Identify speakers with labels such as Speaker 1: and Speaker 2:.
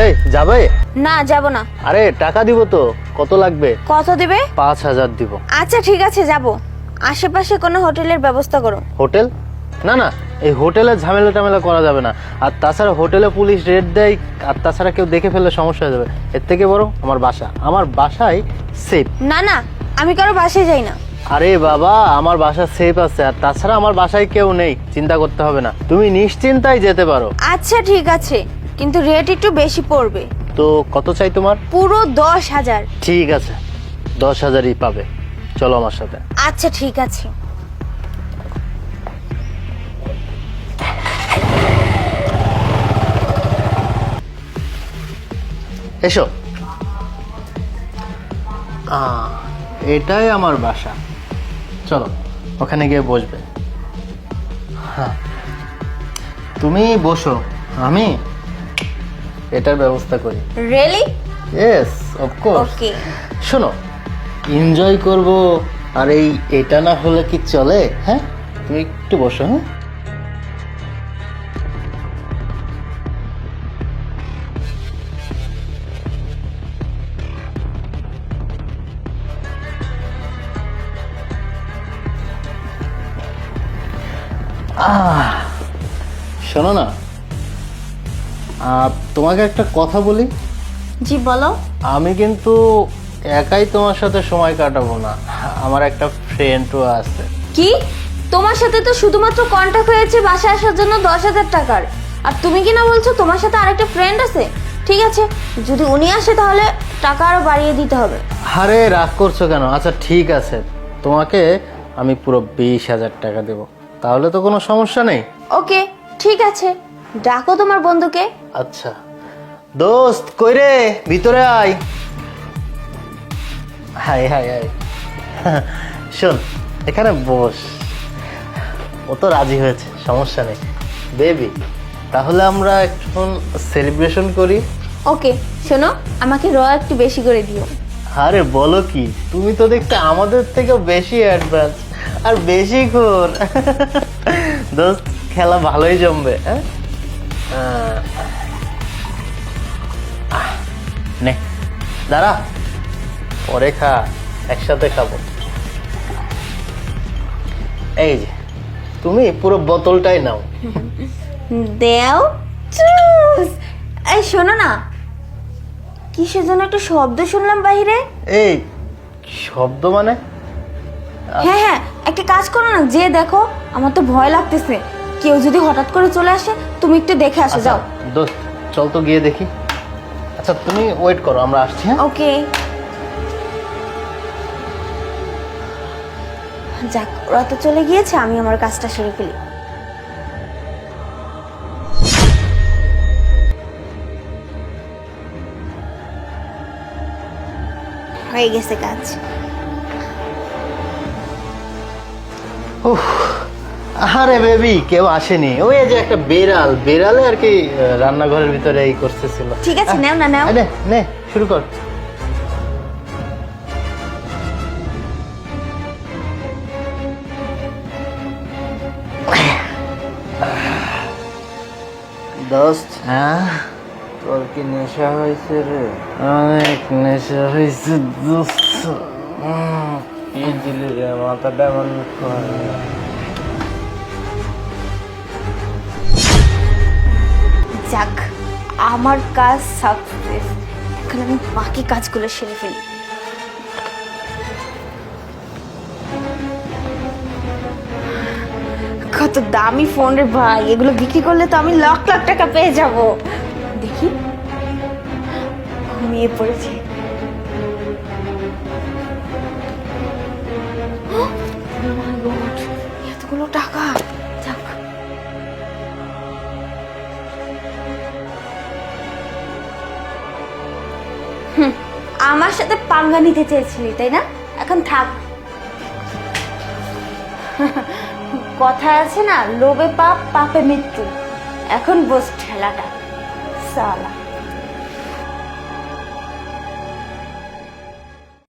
Speaker 1: এই যাবে?
Speaker 2: না যাব না।
Speaker 1: আরে টাকা দিব তো। কত লাগবে?
Speaker 2: কত দিবে?
Speaker 1: পাঁচ হাজার দিব।
Speaker 2: আচ্ছা ঠিক আছে যাব। আশেপাশে কোনো হোটেলের ব্যবস্থা করো।
Speaker 1: হোটেল? না না এই হোটেলে ঝামেলা টামেলা করা যাবে না। আর তাছাড়া হোটেলে পুলিশ রেড দেয় আর তাছাড়া কেউ দেখে ফেললে সমস্যা হয়ে যাবে। এর থেকে বরং আমার বাসা। আমার বাসায় সেফ
Speaker 2: না না আমি কারও বাসায় যাই না।
Speaker 1: আরে বাবা আমার বাসা সেফ আছে। আর তাছাড়া আমার বাসায় কেউ নেই। চিন্তা করতে হবে না। তুমি নিশ্চিন্তায় যেতে পারো।
Speaker 2: আচ্ছা ঠিক আছে। কিন্তু রেট একটু বেশি পড়বে।
Speaker 1: তো কত চাই তোমার?
Speaker 2: পুরো দশ হাজার।
Speaker 1: ঠিক আছে দশ হাজারই পাবে। চলো আমার সাথে।
Speaker 2: আচ্ছা ঠিক আছে।
Speaker 1: এসো। আহ, এটাই আমার বাসা। চলো ওখানে গিয়ে বসবে। হ্যাঁ। তুমি বসো। আমি এটার ব্যবস্থা করি।
Speaker 2: রিয়েলি
Speaker 1: ইয়েস অফকোর্স
Speaker 2: ওকে
Speaker 1: শোনো এনজয় করব আর এই এটা না হলে কি চলে? হ্যাঁ? তুমি একটু বসো হ্যাঁ? শোনো না তোমাকে একটা কথা বলি?
Speaker 2: জি বলো।
Speaker 1: আমি কিন্তু একাই তোমার সাথে সময় কাটাবো না। আমার একটা ফ্রেন্ডও আছে।
Speaker 2: কি? তোমার সাথে তো শুধুমাত্র কন্ট্যাক্ট হয়েছে বাসায় আসার জন্য দশ হাজার টাকার। আর তুমি কি না বলছো তোমার সাথে আরেকটা ফ্রেন্ড আছে? ঠিক আছে যদি উনি আসে তাহলে টাকা আরও বাড়িয়ে দিতে হবে।
Speaker 1: আরে রাগ করছ কেন? আচ্ছা ঠিক আছে। তোমাকে আমি পুরো বিশ হাজার টাকা দেব। তাহলে তো কোনো সমস্যা নেই।
Speaker 2: ওকে ঠিক আছে। ডাকো তোমার বন্ধুকে।
Speaker 1: আচ্ছা। দোস্ত কই রে ভিতরে আয়। High high high. শোন এখানে বস। ও তো রাজি হয়েছে সমস্যা নেই। বেবি তাহলে আমরা এখন সেলিব্রেশন করি।
Speaker 2: ওকে শোনো আমাকে র একটু বেশি করে দিও।
Speaker 1: আরে বলো কি তুমি তো দেখতে আমাদের থেকেও বেশি অ্যাডভান্স আর বেশি ঘোর। দোস্ত খেলা ভালোই জমবে হ্যাঁ? নে দাঁড়া পরে খা একসাথে খাব। এই যে তুমি পুরো বোতলটাই নাও।
Speaker 2: দেও চুস। এই শোনো না কিসের জন্য একটা শব্দ শুনলাম বাইরে
Speaker 1: এই শব্দ মানে?
Speaker 2: হ্যাঁ হ্যাঁ একটা কাজ করো না যে দেখো আমার তো ভয় লাগতেছে। কেউ যদি হঠাৎ করে চলে আসে তুমি একটু দেখে আসো
Speaker 1: আচ্ছা
Speaker 2: যাও।
Speaker 1: দোস্ত চল তো গিয়ে দেখি। আচ্ছা তুমি ওয়েট করো আমরা আসছি হ্যাঁ?
Speaker 2: ওকে। যাক ওরা তো চলে গিয়েছে আমি আমার কাজটা সেরে ফেলি। হয়ে গেছে কাজ।
Speaker 1: উফ, আরে বেবি কেউ আসেনি। ওই যে একটা বেড়াল বেড়ালে আর কি রান্নাঘরের ভিতরে এই করতেছিল।
Speaker 2: ঠিক আছে নাও না নাও।
Speaker 1: নে নে শুরু কর। দোস্ত হ্যাঁ? তোর কি নেশা হয়েছে রে? অনেক নেশা হয়েছে দোস্ত। কি দিলি রে মাথাটা এমন
Speaker 2: আমার কাজ সাকসেস। এখন আমি বাকি কাজগুলো সেরে ফেলি। কত দামি ফোন রে ভাই, এগুলো বিক্রি করলে তো আমি লাখ লাখ টাকা পেয়ে যাব। দেখি, ঘুমিয়ে পড়েছে। আমার সাথে পাঙ্গা নিতে চেয়েছিলি, তাই না? এখন থাক। কথা আছে না, লোভে পাপ, পাপে মৃত্যু। এখন বস ঠেলাটা। সালা।